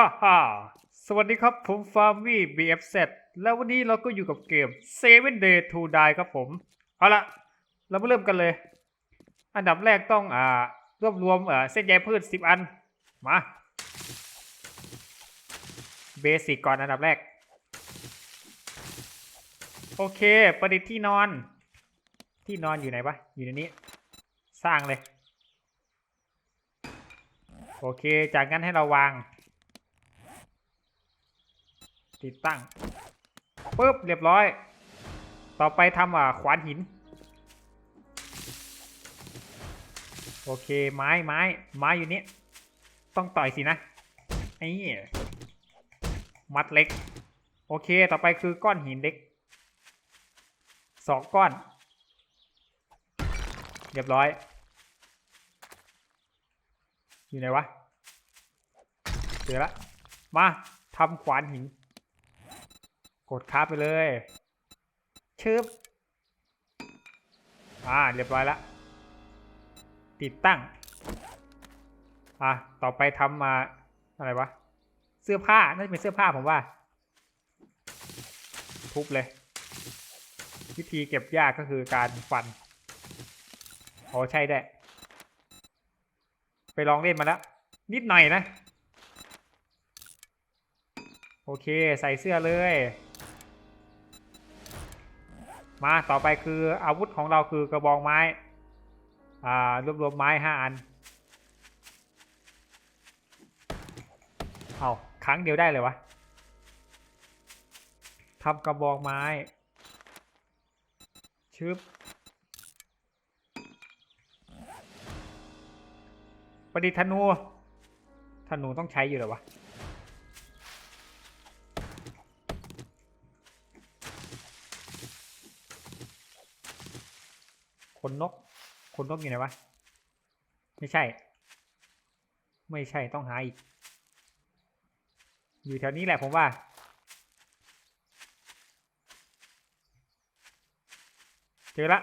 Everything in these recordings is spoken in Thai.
ฮ่าฮ่าสวัสดีครับ ผมฟาร์มี่ BFZ แล้ววันนี้เราก็อยู่กับเกม Seven Day to Die ครับผม เอาละเรามาเริ่มกันเลย อันดับแรกต้องอ่ารวบรวมเอ่อเส้นใยพืช10อัน มาเบสิกก่อนอันดับแรก โอเค ประดิษฐ์ที่นอน ที่นอนอยู่ไหนวะอยู่ในนี้ สร้างเลย โอเค จากนั้นให้เราวาง ติดตั้งปุ๊บเรียบร้อย ต่อไปทำอ่าขวานหิน โอเคไม้ไม้ไม้อยู่นี่ต้องต่อยสินะไอ้มัดเล็ก โอเคต่อไปคือก้อนหินเล็กสองก้อน เรียบร้อย อยู่ไหนวะเจอละมาทำขวานหิน กดค้าไปเลยชึบอ่าเรียบร้อยละติดตั้งอะต่อไปทำมาอะไรวะ เสื้อผ้าน่าจะเป็นเสื้อผ้าผมว่า ทุบเลย วิธีเก็บยากก็คือการฟันอ๋อใช่ได้ ไปลองเล่นมาแล้ว นิดหน่อยนะ โอเค ใส่เสื้อเลย มาต่อไปคืออาวุธของเราคือกระบองไม้ อ่ารวบรวมไม้ห้าอัน เอาครั้งเดียวได้เลยวะทำกระบองไม้ ชึบ ประดิษฐ์ธนู ธนูต้องใช้อยู่เหรอวะ นนก คนนกอยู่ไหนวะ ไม่ใช่ ไม่ใช่ต้องหาอีก อยู่แถวนี้แหละผมว่า เจอละ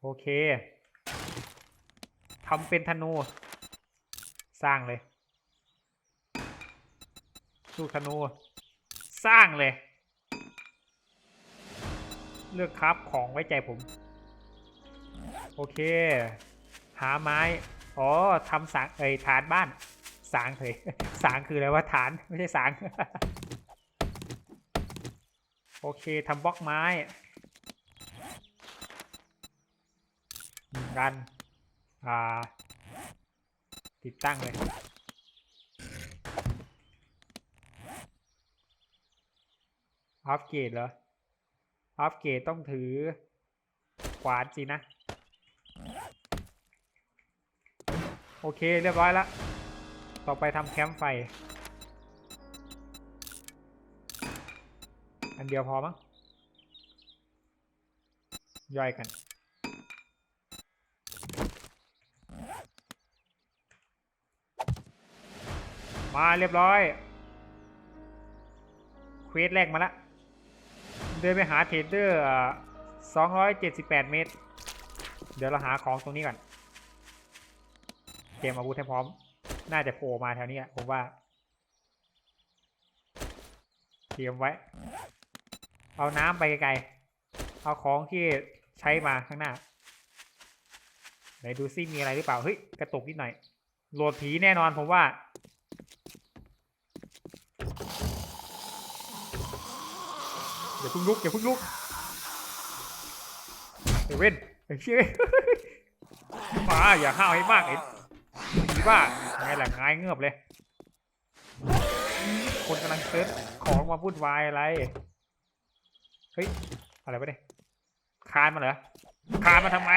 โอเคทำเป็นธนู สร้างเลย ลูกธนู สร้างเลย เลือกครับของไว้ใจผม โอเค หาไม้ อ๋อทำสางเอ้ยฐานบ้าน สางเถยสางคืออะไรวะฐานไม่ใช่สาง โอเคทำบล็อกไม้งกันอ่า ติดตั้งเลยอัปเกรดเหรอ อัปเกรดต้องถือขวานสินะ โอเคเรียบร้อยแล้วต่อไปทำแคมป์ไฟ อันเดียวพอมั้ง ย่อยกันมาเรียบร้อย เควสแรกมาละ เดินไปหาเทรดเดอร์สองร้อยเจ็ดสิบแปดเมตร เดี๋ยวเราหาของตรงนี้ก่อน เตรียมอาวุธให้พร้อม น่าจะโผล่มาแถวนี้อะผมว่า เตรียมไว้ เอาน้ำไปไกลๆ เอาของที่ใช้มาข้างหน้า ไหนดูซิมีอะไรหรือเปล่า เฮ้ย กระตุกนิดหน่อย โหลดผีแน่นอนผมว่า อย่าเพิ่งลุกอย่าเพิ่งลุกเอเว่นไอ้เชี่ยมาอย่าห้าวให้มากไอ้ผีบ้าไงล่ะง่ายเงือบเลย คนกำลังเซิร์ชของมาพูดวายอะไร เฮ้ย อะไรวะเนี่ยคานมาเหรอคานมาทำไม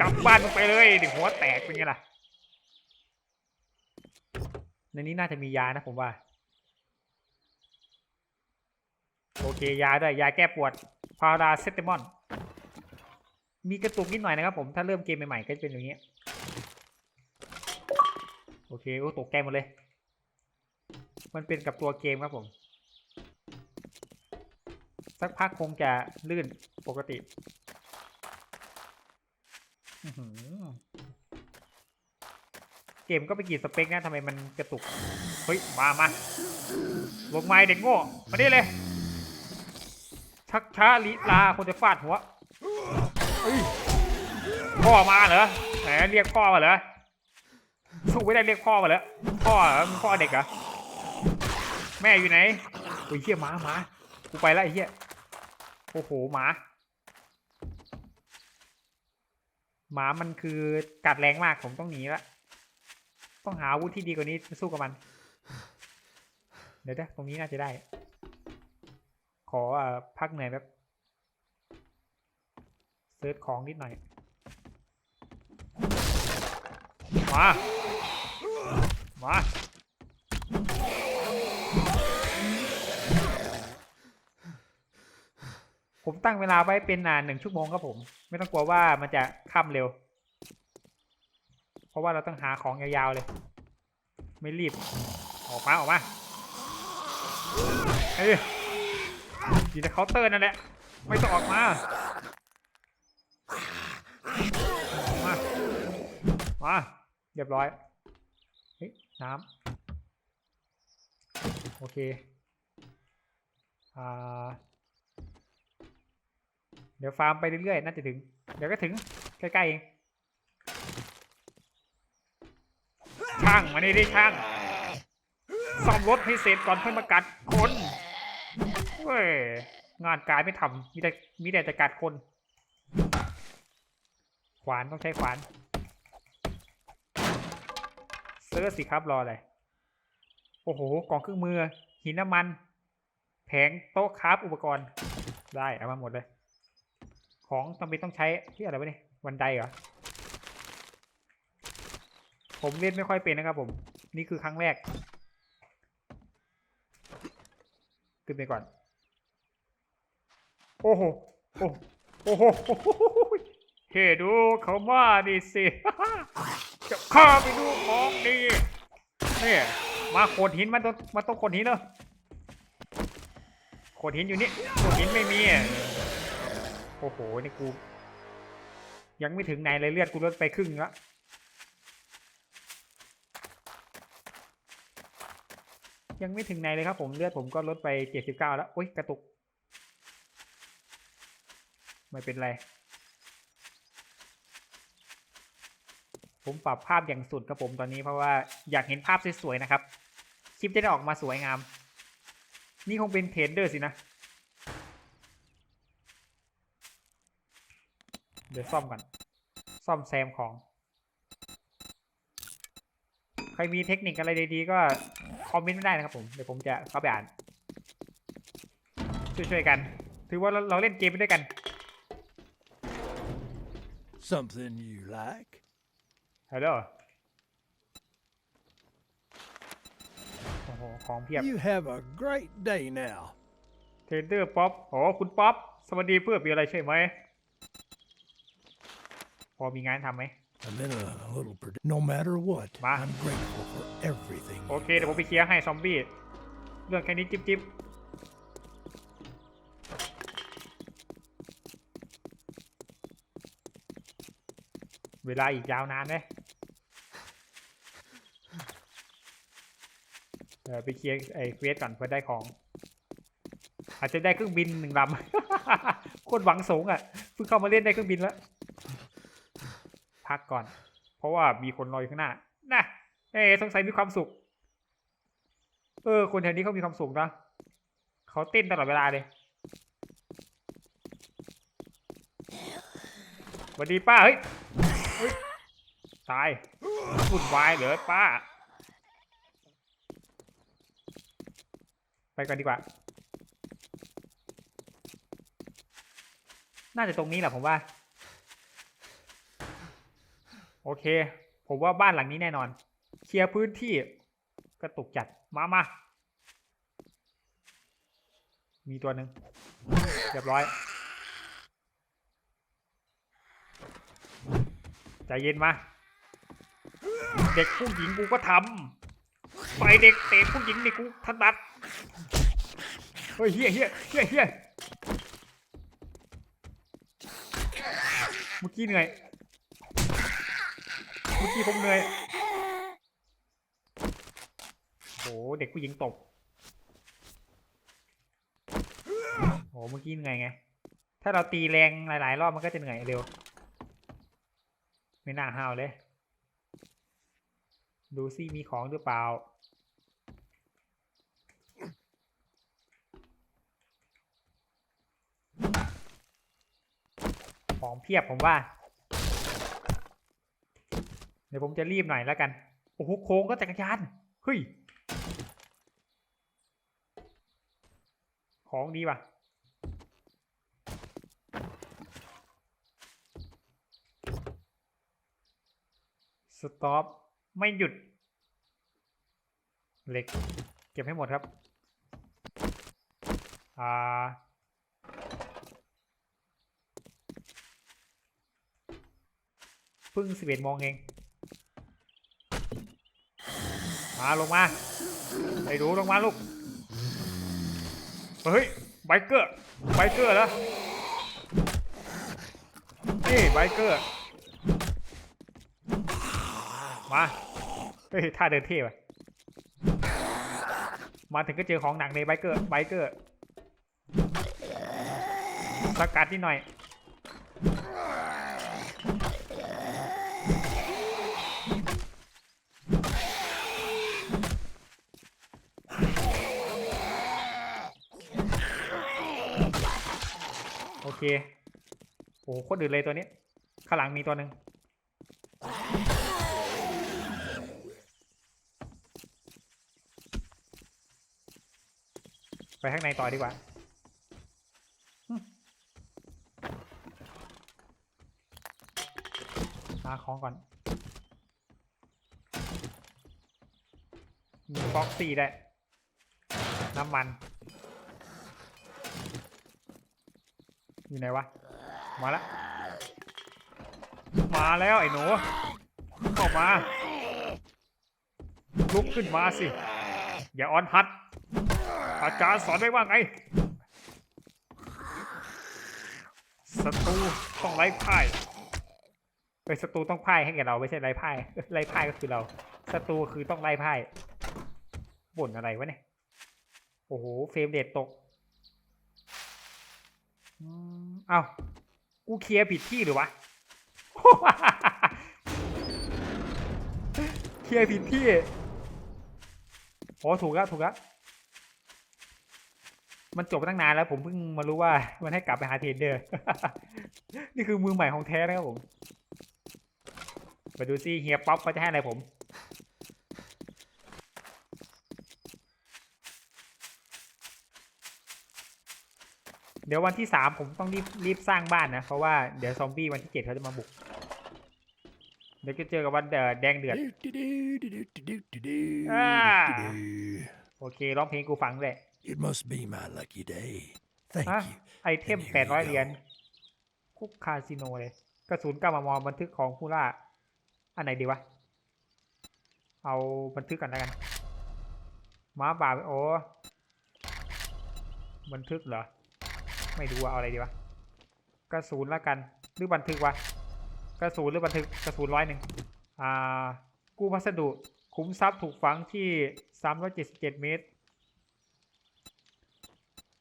กลับบ้านมึงไปเลยเดี๋ยวหัวแตกเป็นไงล่ะ ในนี้น่าจะมียานะผมว่า โอเค ยาด้วย ยาแก้ปวด พาราเซตามอน มีกระตุกนิดหน่อยนะครับผม ถ้าเริ่มเกมใหม่ๆ ก็จะเป็นอย่างนี้ โอเค โอ้ตกใจหมดเลย มันเป็นกับตัวเกมครับผม สักพักคงจะลื่นปกติเกมก็ไปกี่สเปคนะทำไมมันกระตุก เฮ้ย มามาลงไม้เด็กโง่ มาดิเลย ชักช้าลีลาคนจะฟาดหัวพ่อมาเหรอแหมเรียกพ่อมาเหรอสู้ไม่ได้เรียกพ่อมาเหรอพ่อเหรอมึงพ่อเด็กเหรอแม่อยู่ไหนโอ้ยเหี้ยหมาหมากูไปล้วไอ้เหี้ยโอ้โหหมา หมามันคือกัดแรงมากผมต้องหนีละต้องหาอาวุธที่ดีกว่านี้สู้กับมัน เดี๋ยวนะตรงนี้น่าจะได้ ขออพักเหนื่อยแบบเซิร์ชของนิดหน่อยมา มา ผมตั้งเวลาไว้เป็นนานหนึ่งชั่วโมงครับผม ไม่ต้องกลัวว่ามันจะค่ำเร็ว เพราะว่าเราต้องหาของยาวๆเลย ไม่รีบ ออกมา ออกมา เอ้ย อยู่ในเคาน์เตอร์นั่นแหละ ไม่ต้องออกมามา มาเรียบร้อยเฮ้ยน้ำโอเค อ่า เดี๋ยวฟาร์มไปเรื่อยๆ น่าจะถึง เดี๋ยวก็ถึง ใกล้ๆเอง ช่างมานี่ดิช่าง ซ่อมรถให้เสร็จก่อนค่อมากัดคน เว้ยงานการไม่ทำมีแต่มีแต่จะกัดคน ขวานต้องใช้ขวานเสื้อสิครับรออะไรโอ้โหกล่องเครื่องมือ หินน้ำมัน แผงโต๊ะคราฟอุปกรณ์ ได้เอามาหมดเลย ของจำเป็นต้องใช้ที่อะไรวะเนี่ยวันไดเหรอผมเล่นไม่ค่อยเป็นนะครับผม นี่คือครั้งแรก ขึ้นไปก่อน โอ้โหโอ้โอ้โหเฮ้ดูเขามาดิสิจะข้าไปดูของดีนี่มาโขดหินมันต้องมันต้องโขดหินเนอะโขดหินอยู่นี่โขดหินไม่มีอะโอ้โหนี่กู ยังไม่ถึงไหนเลยเลือดกูลดไปครึ่งละยังไม่ถึงไหนเลยครับผมเลือดผมก็ลดไปเจ็ดสิบเก้าแล้วโอ๊ยกระตุก ไม่เป็นไร ผมปรับภาพอย่างสุดครับผมตอนนี้เพราะว่าอยากเห็นภาพสวยๆนะครับ คลิปจะได้ออกมาสวยงาม นี่คงเป็นเทรนเดอร์สินะ เดี๋ยวซ่อมก่อน ซ่อมแซมของ ใครมีเทคนิคอะไรดีๆก็คอมเมนต์ไม่ได้นะครับผม เดี๋ยวผมจะเข้าไปอ่าน ช่วยๆกัน ถือว่าเราเราเล่นเกมไปด้วยกัน Something you like? ฮัลโหลโอ้โหของเพียบ You have a great day now. เทรนเดอร์ป๊อปโอ้คุณป๊อป สวัสดีเพื่อนมีอะไรใช่ไหม พอมีงานทำไหม I'm in a little pred- No matter what, Ma. I'm grateful for everything. โอเค เดี๋ยวผมไปเคลียร์ให้ซอมบี้ เรื่องแค่นี้จิ๊บจิ๊บ เวลาอีกยาวนานไหมเออไปเคลียร์ไอ้เควสก่อนเพื่อได้ของ อาจจะได้เครื่องบินหนึ่งลำโคตรหวังสูงอะเพิ่งเข้ามาเล่นได้เครื่องบินแล้วพักก่อน เพราะว่ามีคนรออยู่ข้างหน้าน่ะเอ้สงสัยมีความสุข เออ คนแถวนี้เขามีความสุขนะเขาเต้นตลอดเวลาเลยสวัสดีป้าเฮ้ยเฮ้ย ตายวุ่นวายเหรอป้า ไปก่อนดีกว่า น่าจะตรงนี้แหละผมว่า โอเค ผมว่าบ้านหลังนี้แน่นอน เคลียร์พื้นที่กระตุกจัด มามามีตัวหนึ่งเรียบร้อย ใจเย็นมา เด็กผู้หญิงกูก็ทำไปเด็กเตะผู้หญิงนี่กูถนัดเฮ้ยเฮียเฮียเฮียเฮียเมื่อกี้เหนื่อยเมื่อกี้ผมเหนื่อยเด็กผู้หญิงตบโอ้เมื่อกี้เหนื่อยไง ถ้าเราตีแรงหลาย ๆ รอบมันก็จะเหนื่อยเร็ว ไม่น่าห้าวเลย ดูซิมีของหรือเปล่า ของเพียบผมว่า เดี๋ยวผมจะรีบหน่อยแล้วกัน โอ้โหโค้งก็จักรยานเฮ้ย ของดีว่ะสต็อป ไม่หยุด เหล็ก เก็บให้หมดครับ อ่าพิ่งสิบเอ็ดโมงเอง มาลงมาไอ้ดูลงมาลูก เฮ้ย ไบเกอร์ ไบเกอร์แล้วนี่ไบเกอร์ มา เฮ้ยท่าเดินเท่ว่ะมาถึงก็เจอของหนักในไบเกอร์ไบเกอร์สกัดนิดหน่อย โอเค โอ้โหโคตรดืดเลยตัวนี้ ข้างหลังมีตัวหนึ่ง ข้างในต่อดีกว่าหาของก่อน มีฟ็อกซี่ได้ น้ำมัน อยู่ไหนวะ มาแล้วมาแล้วไอ้หนูเข้ามา ลุกขึ้นมาสิ อย่าออนฮัด อาจารย์สอนไว้ว่าไงศัตรูต้องไล่พ่ายเอ้ศัตรูต้องพ่ายให้แกเราไม่ใช่ไล่พ่ายไล่พ่ายก็คือเราศัตรูคือต้องไล่พ่ายบ่นอะไรวะเนี่ยโอ้โหเฟรมเดตตกเอ้ากูเคลียร์ผิดที่หรือวะเคลียร์ผิดที่โอ้ถูกแล้วถูกแล้ว มันจบตั้งนานแล้วผมเพิ่งมารู้ว่ามันให้กลับไปหาเทรดเดอร์ นี่คือมือใหม่ของแท้นะครับผมไปดูซิเฮียป๊อปเขาจะให้อะไรผม เดี๋ยววันที่สามผมต้องรีบรีบสร้างบ้านนะ เพราะว่าเดี๋ยวซอมบี้วันที่เจ็ดเขาจะมาบุก เดี๋ยวจะเจอกับวันเดอแดงเดือดโอเคร้องเพลงกูฟังเลย It must be my lucky day. Thank ฮะ you. ไอเทม And here แปดร้อย we go เหรียญคุกคาสิโนเลย กระสุนเก้ามมบันทึกของผู้ล่า อันไหนดีวะ เอาบันทึกกันแล้วกันม้าบ่าโอ้บันทึกเหรอ ไม่ดูว่าเอาอะไรดีวะ กระสุนแล้วกัน หรือบันทึกวะ กระสุนหรือบันทึก กระสุนร้อยหนึ่ง อ่า กู้พัสดุ คุ้มทรัพย์ถูกฝังที่สามร้อยเจ็ดสิบเจ็ดเมตร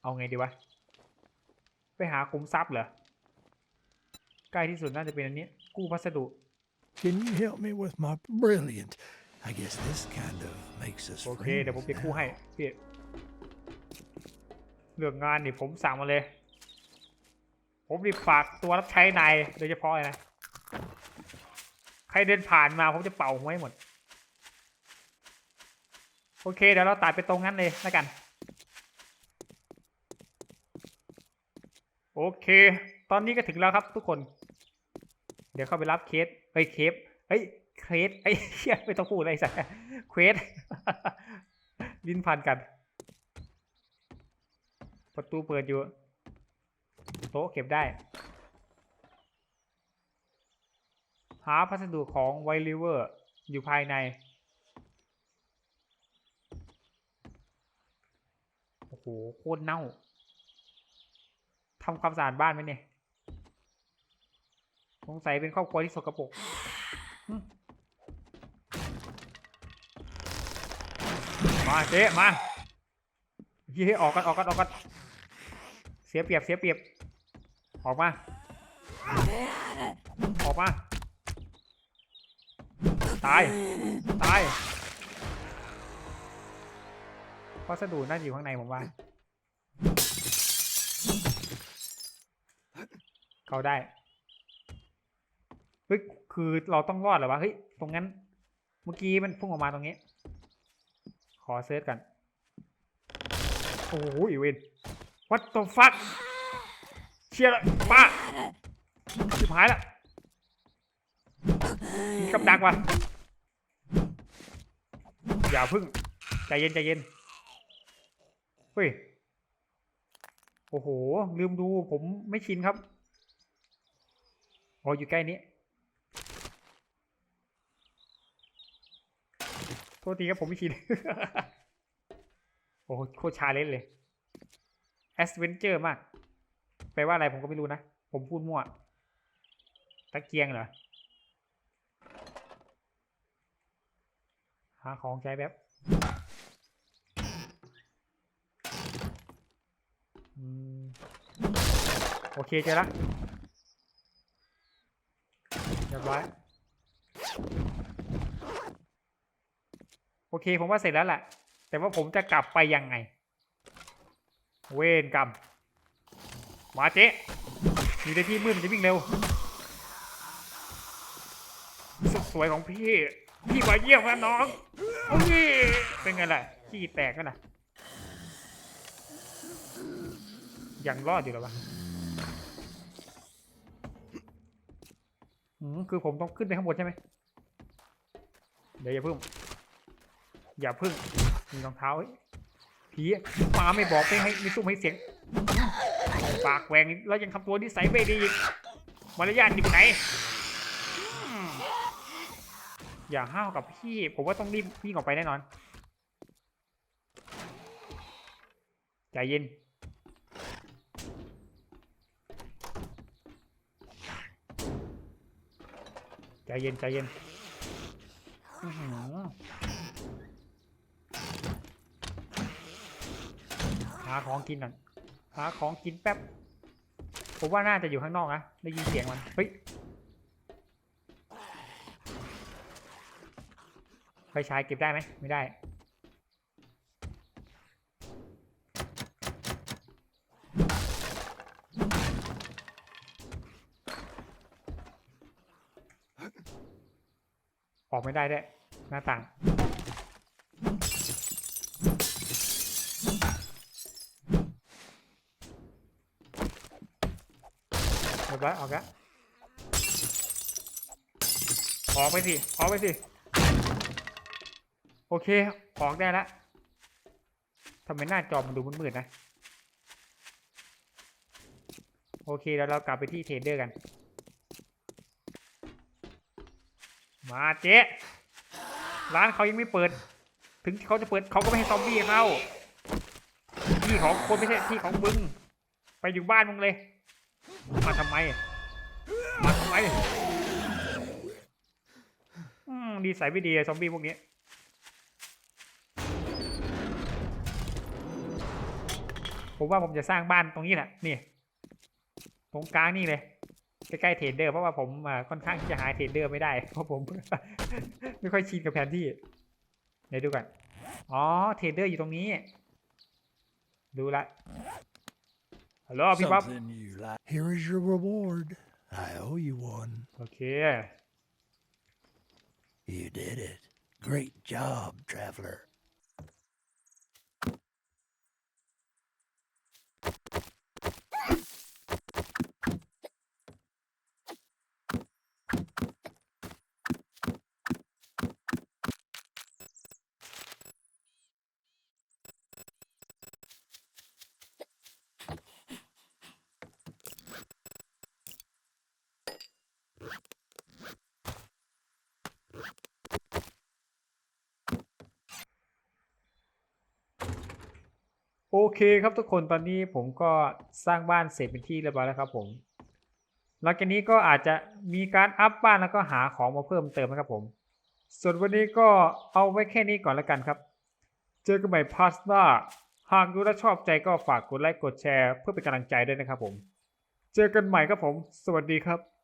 เอาไงดีวะ ไปหาคุ้มทรัพย์เหรอ ใกล้ที่สุดน่าจะเป็นอันนี้ กู้พัสดุ Can you help me with my brilliant? I guess this kind of makes us โอเคเดี๋ยวผมจะ friends กู้ now. ให้พี่เรื่องงานนี่ผมสั่งมาเลย ผมรีบฝากตัวรับใช้นายโดยเฉพาะเลยนะ ใครเดินผ่านมาผมจะเป่าหัวให้หมด โอเคเดี๋ยวเราตัดไปตรงนั้นเลยแล้วกัน โอเค ตอนนี้ก็ถึงแล้วครับทุกคน เดี๋ยวเข้าไปรับเคสเฮ้ยเคฟเฮ้ยเคสไอ้เชี่ยไม่ต้องพูดอะไรสักเควสลิ้นพันกัน ประตูเปิดอยู่ โต๊ะเก็บได้ หาพัสดุของไวลิเวอร์ อยู่ภายใน โอ้โห โคตรเน่า ทำความสะอาดบ้านไหมเนี่ยสงสัยเป็นครอบครัวที่สกปรกหึมาเจ๊มาเฮ้ยออกกันออกกันออกกันเสียเปรียบเสียเปรียบ ออกมา ออกมา ตาย ตายพัสดุน่าจะอยู่ข้างในผมว่า เข้าได้เฮ้ยคือเราต้องรอดหรอวะเฮ้ยตรงนั้น เมื่อกี้มันพุ่งออกมาตรงนี้ ขอเซิร์ชกันโอ้โหอีเวน what the fuck เชียร์ละป้าชิบหายละมีกับดักว่ะอย่าพึ่งใจเย็นใจเย็นเฮ้ยโอ้โห ลืมดูผมไม่ชินครับ อ๋ออยู่ใกล้นี้ โทษทีครับผมไม่ชินโอ้โหโคตรชาเลนจ์เลยแอสเวนเจอร์มาก แปลว่าอะไรผมก็ไม่รู้นะ ผมพูดมั่ว ตะเกียงเหรอ หาของใช้แบบโอเคเจอละ เรียบร้อยโอเคผมว่าเสร็จแล้วแหละแต่ว่าผมจะกลับไปยังไง เวนกรรมมาเจ๊อยู่ในที่มืดมันจะวิ่งเร็วสุดสวยของพี่พี่มาเยี่ยมนะน้องโอ้ยเป็นไงล่ะขี้แตกกันนะยังรอดอยู่หรอวะอืม คือผมต้องขึ้นไปข้างบนใช่ไหมเดี๋ยวอย่าพึ่ง อย่าพึ่งมีรองเท้าเฮ้ผีมาไม่บอกไม่ให้มีซุ้มให้เสียง ปากแหวงแล้วยังทำตัวนิสัยไม่ดีอีกมารยาทอยู่ไหนอืมอย่าห้าวกับพี่ ผมว่าต้องรีบวิ่งออกไปแน่นอน ใจเย็น ใจเย็นใจเย็นอื้อหือหาของกินก่อนหาของกินแป๊บ ผมว่าน่าจะอยู่ข้างนอกนะ ได้ยินเสียงมัน เฮ้ย ไฟฉายเก็บได้ไหม ไม่ได้ ออกไม่ได้ด้วยหน้าต่าง เรียบร้อยออกแล้วออกไปสิ ออกไปสิ โอเค ออกได้แล้วทำไมหน้าจอมันดูมืดๆนะ โอเค แล้วเรากลับไปที่เทรดเดอร์กัน มาเจ๊ร้านเขายังไม่เปิด ถึงเขาจะเปิดเขาก็ไม่ให้ซอมบี้เข้าที่ของคนไม่ใช่ที่ของมึง ไปอยู่บ้านมึงเลย มาทำไม มาทำไมดีใส่ไม่ดีซอมบี้พวกนี้ผมว่าผมจะสร้างบ้านตรงนี้แหละ นี่ ตรงกลางนี่เลย ใกล้ๆเทรดเดอร์เพราะว่าผมอ่าค่อนข้างที่จะหาเทรดเดอร์ไม่ได้เพราะผม ไม่ค่อยชินกับแผนที่เดี๋ยวดูกันอ๋อเทรดเดอร์อยู่ตรงนี้ ดูละฮัลโหลพี่ป๊อป Something you like. Here is your reward. I owe you one. โอเค You did it. Great job, traveler. โอเคครับทุกคนตอนนี้ผมก็สร้างบ้านเสร็จเป็นที่เรียบร้อยแล้วครับผม หลังจากนี้ก็อาจจะมีการอัพบ้านแล้วก็หาของมาเพิ่มเติมนะครับผม ส่วนวันนี้ก็เอาไว้แค่นี้ก่อนแล้วกันครับ เจอกันใหม่พาร์ทบ้าหากดูและชอบใจก็ฝากกดไลค์กดแชร์เพื่อเป็นกำลังใจด้วยนะครับผม เจอกันใหม่ครับผม สวัสดีครับ